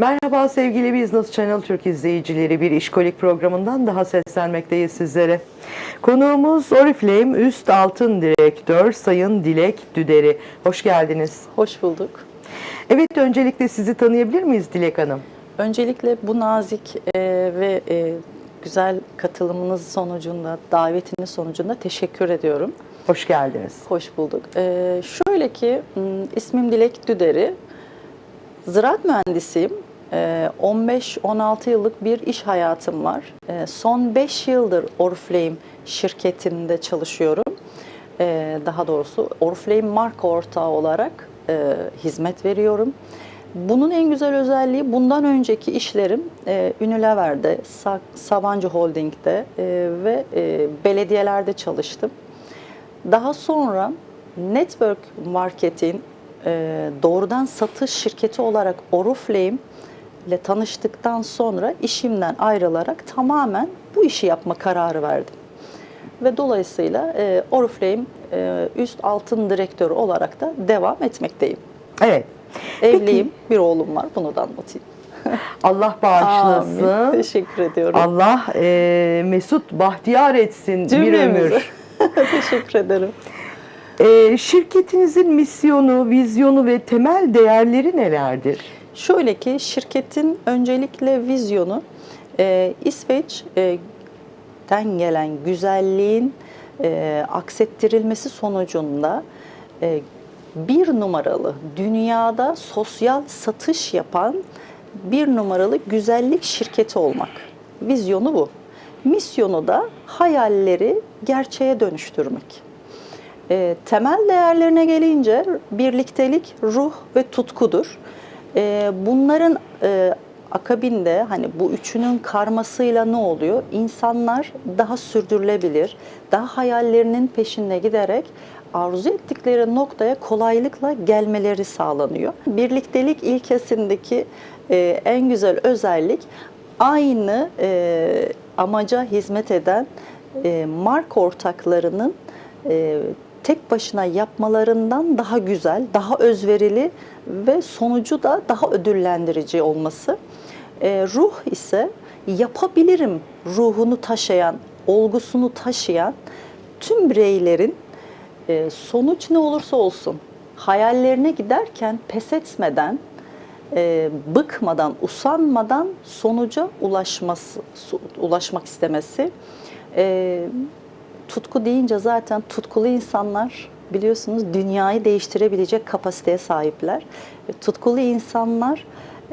Merhaba sevgili Business Channel Türk izleyicileri. Bir işkolik programından daha seslenmekteyiz sizlere. Konuğumuz Oriflame Üst Altın Direktör Sayın Dilek Düderi. Hoş geldiniz. Hoş bulduk. Evet öncelikle sizi tanıyabilir miyiz Dilek Hanım? Öncelikle bu nazik e, ve e, güzel katılımınız sonucunda, davetiniz sonucunda teşekkür ediyorum. Hoş geldiniz. Hoş bulduk. E, şöyle ki, ismim Dilek Düderi. Ziraat mühendisiyim. E, 15-16 yıllık bir iş hayatım var. E, son 5 yıldır Oriflame şirketinde çalışıyorum. E, daha doğrusu Oriflame marka ortağı olarak e, hizmet veriyorum. Bunun en güzel özelliği bundan önceki işlerim e, Unilever'de, Sa- Sabancı Holding'de e, ve e, belediyelerde çalıştım. Daha sonra network marketing e, doğrudan satış şirketi olarak Oriflame ile tanıştıktan sonra işimden ayrılarak tamamen bu işi yapma kararı verdim. Ve dolayısıyla e, Oriflame e, üst altın direktörü olarak da devam etmekteyim. Evet. Evliyim, bir oğlum var. Bunu da anlatayım. Allah Amin. bağışlasın. Teşekkür ediyorum. Allah e, mesut bahtiyar etsin bir Cümlemizi. ömür. Teşekkür ederim. E, şirketinizin misyonu, vizyonu ve temel değerleri nelerdir? Şöyle ki şirketin öncelikle vizyonu e, İsveç'ten gelen güzelliğin e, aksettirilmesi sonucunda e, bir numaralı dünyada sosyal satış yapan bir numaralı güzellik şirketi olmak. Vizyonu bu. Misyonu da hayalleri gerçeğe dönüştürmek. E, temel değerlerine gelince birliktelik, ruh ve tutkudur. E, bunların e, akabinde hani bu üçünün karmasıyla ne oluyor? İnsanlar daha sürdürülebilir, daha hayallerinin peşinde giderek arzu ettikleri noktaya kolaylıkla gelmeleri sağlanıyor. Birliktelik ilkesindeki e, en güzel özellik aynı e, amaca hizmet eden e, marka ortaklarının e, tek başına yapmalarından daha güzel, daha özverili ve sonucu da daha ödüllendirici olması. E, ruh ise yapabilirim ruhunu taşıyan, olgusunu taşıyan tüm bireylerin e, sonuç ne olursa olsun hayallerine giderken pes etmeden, e, bıkmadan, usanmadan sonuca ulaşması, ulaşmak istemesi. E, tutku deyince zaten tutkulu insanlar biliyorsunuz dünyayı değiştirebilecek kapasiteye sahipler. E, Tutkulu insanlar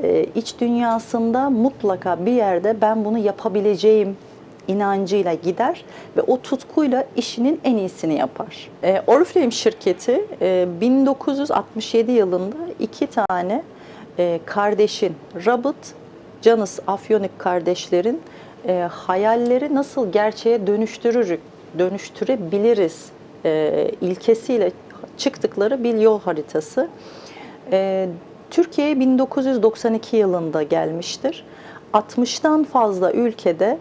e, iç dünyasında mutlaka bir yerde ben bunu yapabileceğim inancıyla gider ve o tutkuyla işinin en iyisini yapar. E, Oriflame şirketi e, 1967 yılında iki tane e, kardeşin, Robert, Janus Afyonik kardeşlerin e, hayalleri nasıl gerçeğe dönüştürür, dönüştürebiliriz e, ilkesiyle çıktıkları bir yol haritası. E, Türkiye'ye 1992 yılında gelmiştir. 60'tan fazla ülkede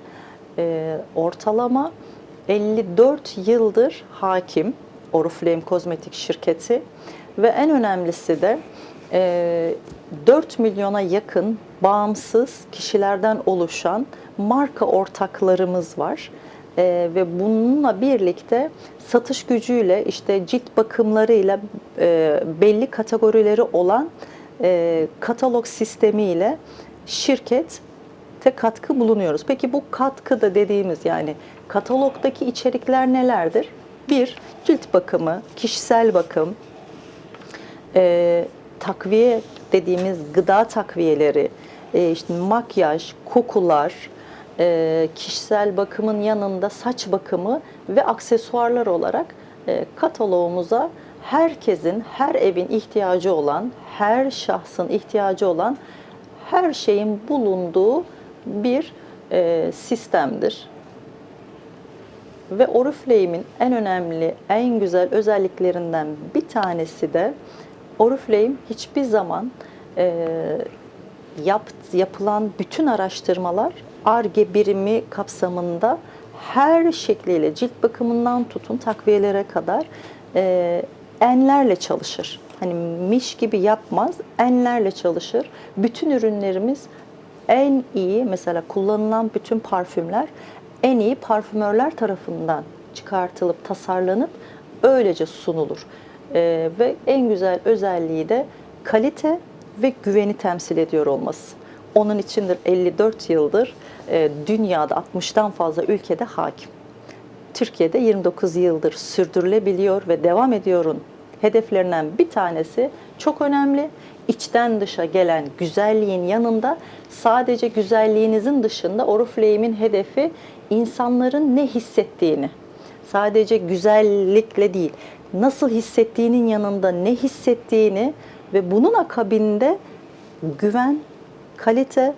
e, ortalama 54 yıldır hakim Oriflame Kozmetik şirketi ve en önemlisi de e, 4 milyona yakın bağımsız kişilerden oluşan marka ortaklarımız var. E, ve bununla birlikte satış gücüyle işte cilt bakımlarıyla e, belli kategorileri olan e, katalog sistemiyle şirket katkı bulunuyoruz. Peki bu katkı da dediğimiz yani katalogdaki içerikler nelerdir? Bir, cilt bakımı, kişisel bakım, e, takviye dediğimiz gıda takviyeleri, e, işte makyaj, kokular, e, kişisel bakımın yanında saç bakımı ve aksesuarlar olarak e, kataloğumuza herkesin, her evin ihtiyacı olan, her şahsın ihtiyacı olan her şeyin bulunduğu bir e, sistemdir. Ve Oriflame'in en önemli, en güzel özelliklerinden bir tanesi de Oriflame hiçbir zaman e, yap, yapılan bütün araştırmalar ARGE birimi kapsamında her şekliyle cilt bakımından tutun takviyelere kadar e, enlerle çalışır. Hani miş gibi yapmaz, enlerle çalışır. Bütün ürünlerimiz en iyi, mesela kullanılan bütün parfümler en iyi parfümörler tarafından çıkartılıp, tasarlanıp öylece sunulur. Ee, ve en güzel özelliği de kalite ve güveni temsil ediyor olması. Onun içindir 54 yıldır e, dünyada 60'tan fazla ülkede hakim. Türkiye'de 29 yıldır sürdürülebiliyor ve devam ediyorun hedeflerinden bir tanesi çok önemli. İçten dışa gelen güzelliğin yanında sadece güzelliğinizin dışında Oriflame'in hedefi insanların ne hissettiğini, sadece güzellikle değil, nasıl hissettiğinin yanında ne hissettiğini ve bunun akabinde güven, kalite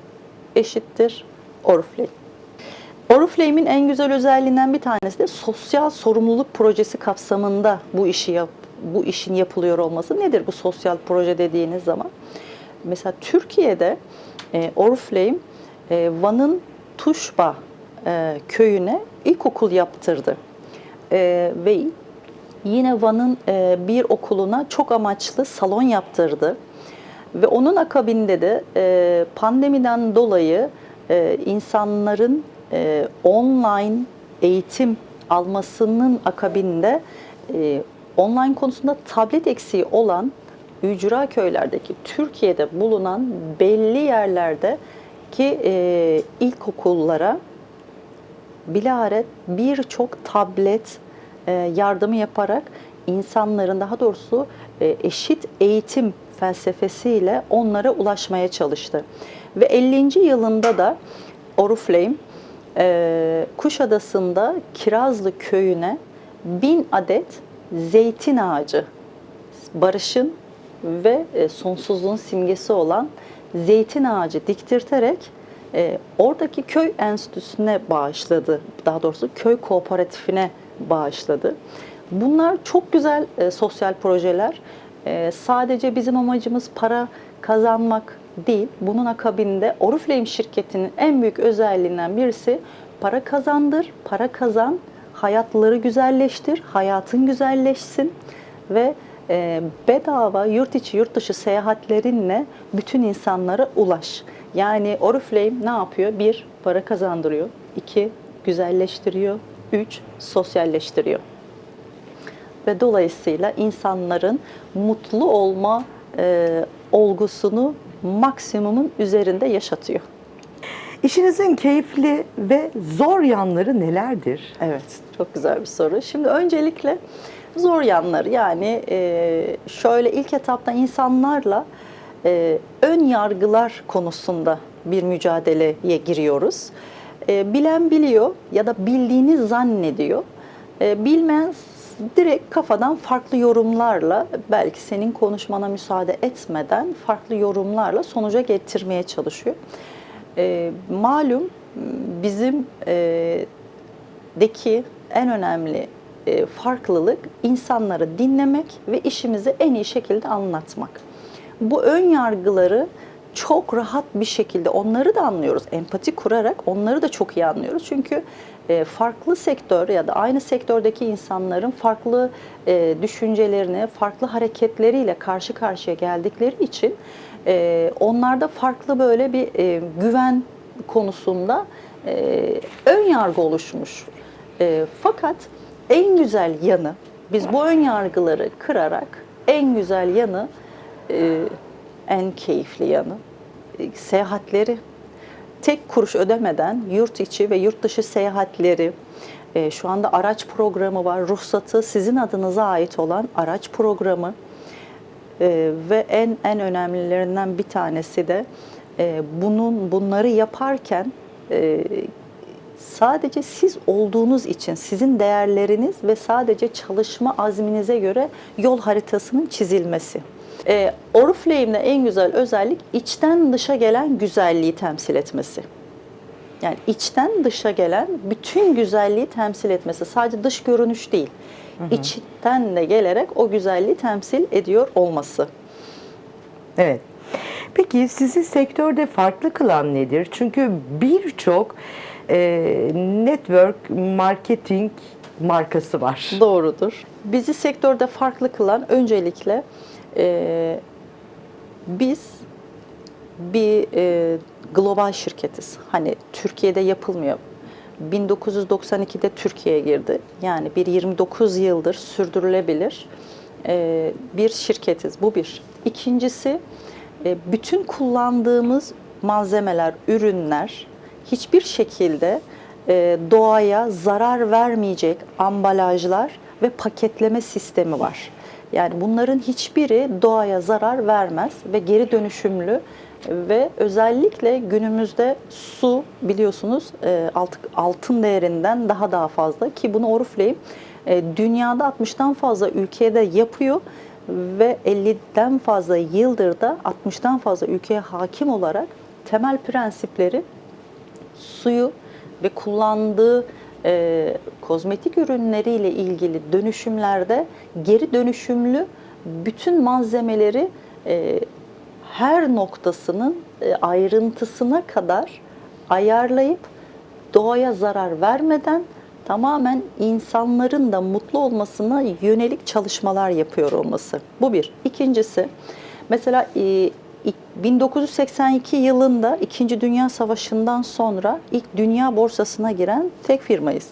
eşittir Oriflame. Oriflame'in en güzel özelliğinden bir tanesi de sosyal sorumluluk projesi kapsamında bu işi yap, bu işin yapılıyor olması. Nedir bu sosyal proje dediğiniz zaman? Mesela Türkiye'de e, Oriflame e, Van'ın Tuşba e, köyüne ilkokul yaptırdı. E, ve yine Van'ın e, bir okuluna çok amaçlı salon yaptırdı. Ve onun akabinde de e, pandemiden dolayı e, insanların e, online eğitim almasının akabinde e, online konusunda tablet eksiği olan ücra köylerdeki Türkiye'de bulunan belli yerlerde ki e, ilkokullara bilahare birçok tablet e, yardımı yaparak insanların daha doğrusu e, eşit eğitim felsefesiyle onlara ulaşmaya çalıştı. Ve 50. yılında da Oriflame e, Kuşadası'nda Kirazlı köyüne bin adet zeytin ağacı, barışın ve e, sonsuzluğun simgesi olan zeytin ağacı diktirterek oradaki köy enstitüsüne bağışladı. Daha doğrusu köy kooperatifine bağışladı. Bunlar çok güzel e, sosyal projeler. E, sadece bizim amacımız para kazanmak değil. Bunun akabinde Oriflame şirketinin en büyük özelliğinden birisi para kazandır, para kazan, hayatları güzelleştir, hayatın güzelleşsin ve e, bedava yurt içi yurt dışı seyahatlerinle bütün insanlara ulaş. Yani Oriflame ne yapıyor? Bir, para kazandırıyor. iki güzelleştiriyor. Üç, sosyalleştiriyor. Ve dolayısıyla insanların mutlu olma e, olgusunu maksimumun üzerinde yaşatıyor. İşinizin keyifli ve zor yanları nelerdir? Evet, çok güzel bir soru. Şimdi öncelikle zor yanları yani e, şöyle ilk etapta insanlarla e, ön yargılar konusunda bir mücadeleye giriyoruz. E, bilen biliyor ya da bildiğini zannediyor. E, bilmeyen direkt kafadan farklı yorumlarla belki senin konuşmana müsaade etmeden farklı yorumlarla sonuca getirmeye çalışıyor. E, malum bizim e, deki en önemli e, farklılık insanları dinlemek ve işimizi en iyi şekilde anlatmak. Bu ön yargıları çok rahat bir şekilde onları da anlıyoruz. Empati kurarak onları da çok iyi anlıyoruz. Çünkü farklı sektör ya da aynı sektördeki insanların farklı e, düşüncelerini, farklı hareketleriyle karşı karşıya geldikleri için e, onlarda farklı böyle bir e, güven konusunda e, ön yargı oluşmuş. E, fakat en güzel yanı, biz bu ön yargıları kırarak en güzel yanı, e, en keyifli yanı e, seyahatleri. Tek kuruş ödemeden yurt içi ve yurt dışı seyahatleri, e, şu anda araç programı var, ruhsatı sizin adınıza ait olan araç programı e, ve en en önemlilerinden bir tanesi de e, bunun bunları yaparken e, sadece siz olduğunuz için sizin değerleriniz ve sadece çalışma azminize göre yol haritasının çizilmesi. E, Oriflame'de en güzel özellik içten dışa gelen güzelliği temsil etmesi. Yani içten dışa gelen bütün güzelliği temsil etmesi. Sadece dış görünüş değil. içten de gelerek o güzelliği temsil ediyor olması. Evet. Peki sizi sektörde farklı kılan nedir? Çünkü birçok e, network marketing markası var. Doğrudur. Bizi sektörde farklı kılan öncelikle Ee, biz bir e, global şirketiz. Hani Türkiye'de yapılmıyor. 1992'de Türkiye'ye girdi. Yani bir 29 yıldır sürdürülebilir e, bir şirketiz. Bu bir. İkincisi e, bütün kullandığımız malzemeler, ürünler hiçbir şekilde e, doğaya zarar vermeyecek ambalajlar ve paketleme sistemi var. Yani bunların hiçbiri doğaya zarar vermez ve geri dönüşümlü ve özellikle günümüzde su biliyorsunuz e, alt- altın değerinden daha daha fazla ki bunu Oriflame e, dünyada 60'tan fazla ülkede yapıyor ve 50'den fazla yıldır da 60'tan fazla ülkeye hakim olarak temel prensipleri suyu ve kullandığı e, kozmetik ürünleriyle ilgili dönüşümlerde geri dönüşümlü bütün malzemeleri e, her noktasının e, ayrıntısına kadar ayarlayıp doğaya zarar vermeden tamamen insanların da mutlu olmasına yönelik çalışmalar yapıyor olması. Bu bir. İkincisi mesela e, 1982 yılında İkinci Dünya Savaşı'ndan sonra ilk dünya borsasına giren tek firmayız.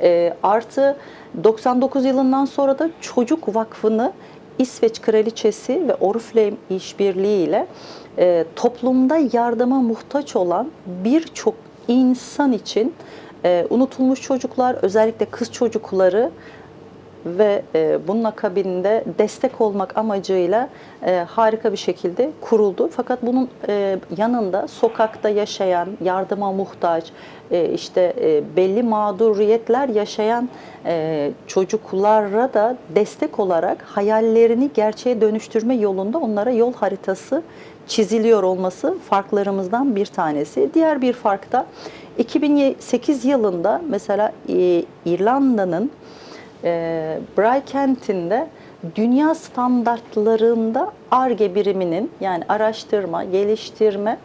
E, artı 99 yılından sonra da Çocuk Vakfı'nı İsveç Kraliçesi ve Oriflame işbirliğiyle e, toplumda yardıma muhtaç olan birçok insan için e, unutulmuş çocuklar, özellikle kız çocukları ve e, bunun akabinde destek olmak amacıyla e, harika bir şekilde kuruldu. Fakat bunun e, yanında sokakta yaşayan, yardıma muhtaç, e, işte e, belli mağduriyetler yaşayan e, çocuklara da destek olarak hayallerini gerçeğe dönüştürme yolunda onlara yol haritası çiziliyor olması farklarımızdan bir tanesi. Diğer bir fark da 2008 yılında mesela e, İrlanda'nın e, Bray kentinde dünya standartlarında ARGE biriminin yani araştırma, geliştirme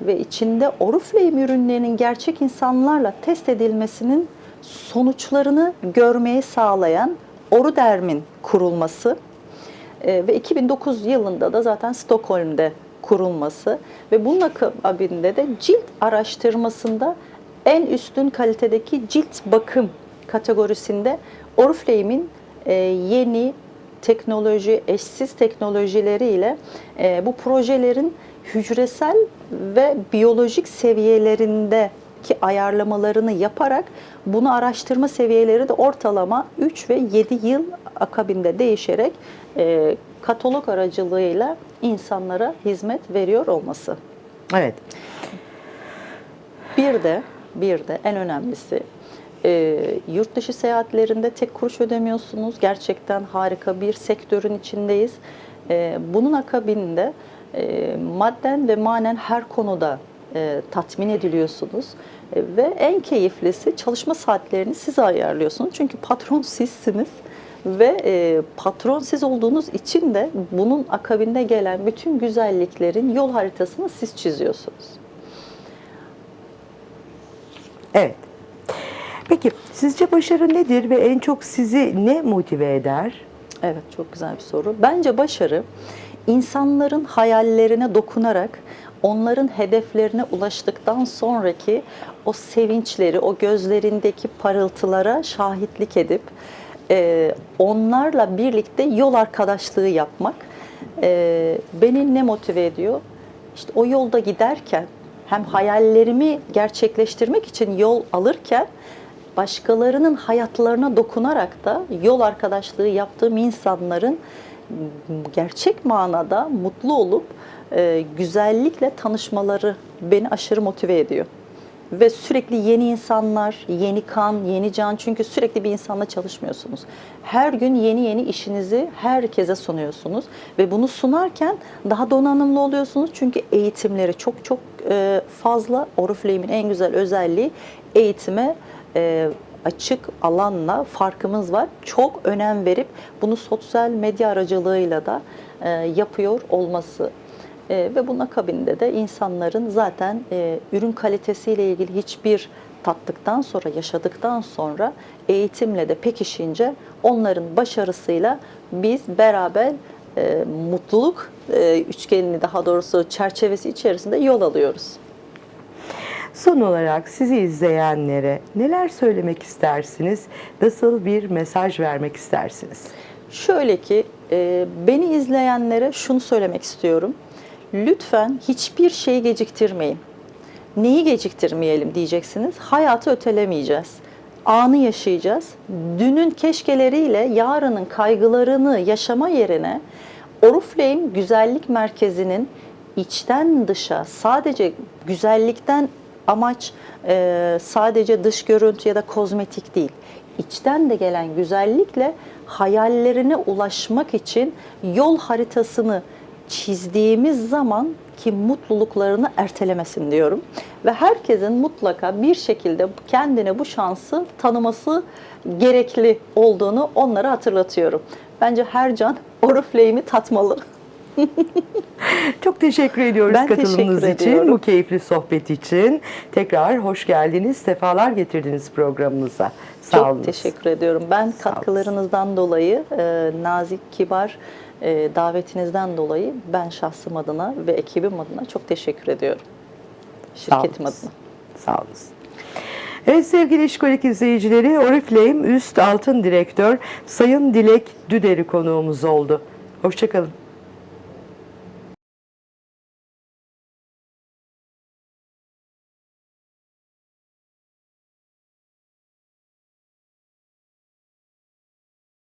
ve içinde Oriflame ürünlerinin gerçek insanlarla test edilmesinin sonuçlarını görmeyi sağlayan Oruderm'in kurulması e, ve 2009 yılında da zaten Stockholm'de kurulması ve bunun akabinde de cilt araştırmasında en üstün kalitedeki cilt bakım kategorisinde Oriflame'in e, yeni teknoloji, eşsiz teknolojileriyle e, bu projelerin hücresel ve biyolojik seviyelerindeki ayarlamalarını yaparak bunu araştırma seviyeleri de ortalama 3 ve 7 yıl akabinde değişerek e, katalog aracılığıyla insanlara hizmet veriyor olması. Evet. Bir de bir de en önemlisi e, yurt dışı seyahatlerinde tek kuruş ödemiyorsunuz. Gerçekten harika bir sektörün içindeyiz. E, bunun akabinde e, madden ve manen her konuda e, tatmin ediliyorsunuz. E, ve en keyiflisi çalışma saatlerini siz ayarlıyorsunuz. Çünkü patron sizsiniz. Ve e, patron siz olduğunuz için de bunun akabinde gelen bütün güzelliklerin yol haritasını siz çiziyorsunuz. Evet. Peki sizce başarı nedir ve en çok sizi ne motive eder? Evet, çok güzel bir soru. Bence başarı insanların hayallerine dokunarak onların hedeflerine ulaştıktan sonraki o sevinçleri, o gözlerindeki parıltılara şahitlik edip e, onlarla birlikte yol arkadaşlığı yapmak e, beni ne motive ediyor? İşte o yolda giderken hem hayallerimi gerçekleştirmek için yol alırken başkalarının hayatlarına dokunarak da yol arkadaşlığı yaptığım insanların gerçek manada mutlu olup e, güzellikle tanışmaları beni aşırı motive ediyor. Ve sürekli yeni insanlar, yeni kan, yeni can çünkü sürekli bir insanla çalışmıyorsunuz. Her gün yeni yeni işinizi herkese sunuyorsunuz ve bunu sunarken daha donanımlı oluyorsunuz çünkü eğitimleri çok çok e, fazla. Oriflame'in en güzel özelliği eğitime e, açık alanla farkımız var. Çok önem verip bunu sosyal medya aracılığıyla da e, yapıyor olması. E, ve bunun akabinde de insanların zaten e, ürün kalitesiyle ilgili hiçbir tattıktan sonra, yaşadıktan sonra eğitimle de pekişince onların başarısıyla biz beraber e, mutluluk e, üçgenini daha doğrusu çerçevesi içerisinde yol alıyoruz. Son olarak sizi izleyenlere neler söylemek istersiniz? Nasıl bir mesaj vermek istersiniz? Şöyle ki e, beni izleyenlere şunu söylemek istiyorum. Lütfen hiçbir şeyi geciktirmeyin. Neyi geciktirmeyelim diyeceksiniz. Hayatı ötelemeyeceğiz. Anı yaşayacağız. Dünün keşkeleriyle yarının kaygılarını yaşama yerine Oriflame Güzellik Merkezi'nin içten dışa sadece güzellikten amaç e, sadece dış görüntü ya da kozmetik değil. İçten de gelen güzellikle hayallerine ulaşmak için yol haritasını çizdiğimiz zaman ki mutluluklarını ertelemesin diyorum. Ve herkesin mutlaka bir şekilde kendine bu şansı tanıması gerekli olduğunu onlara hatırlatıyorum. Bence her can Oriflame'i tatmalı. Çok teşekkür ediyoruz Ben katılımınız teşekkür için, ediyorum. bu keyifli sohbet için. Tekrar hoş geldiniz, sefalar getirdiniz programımıza. Sağ Çok olun. teşekkür ediyorum. Ben Sağ katkılarınızdan dolayı, e, nazik, kibar e, davetinizden dolayı ben şahsım adına ve ekibim adına çok teşekkür ediyorum. Sağ Şirketim olun. adına. Sağ olun. Evet sevgili İşkolik izleyicileri, Oriflame Üst Altın Direktör Sayın Dilek Düderi konuğumuz oldu. Hoşçakalın.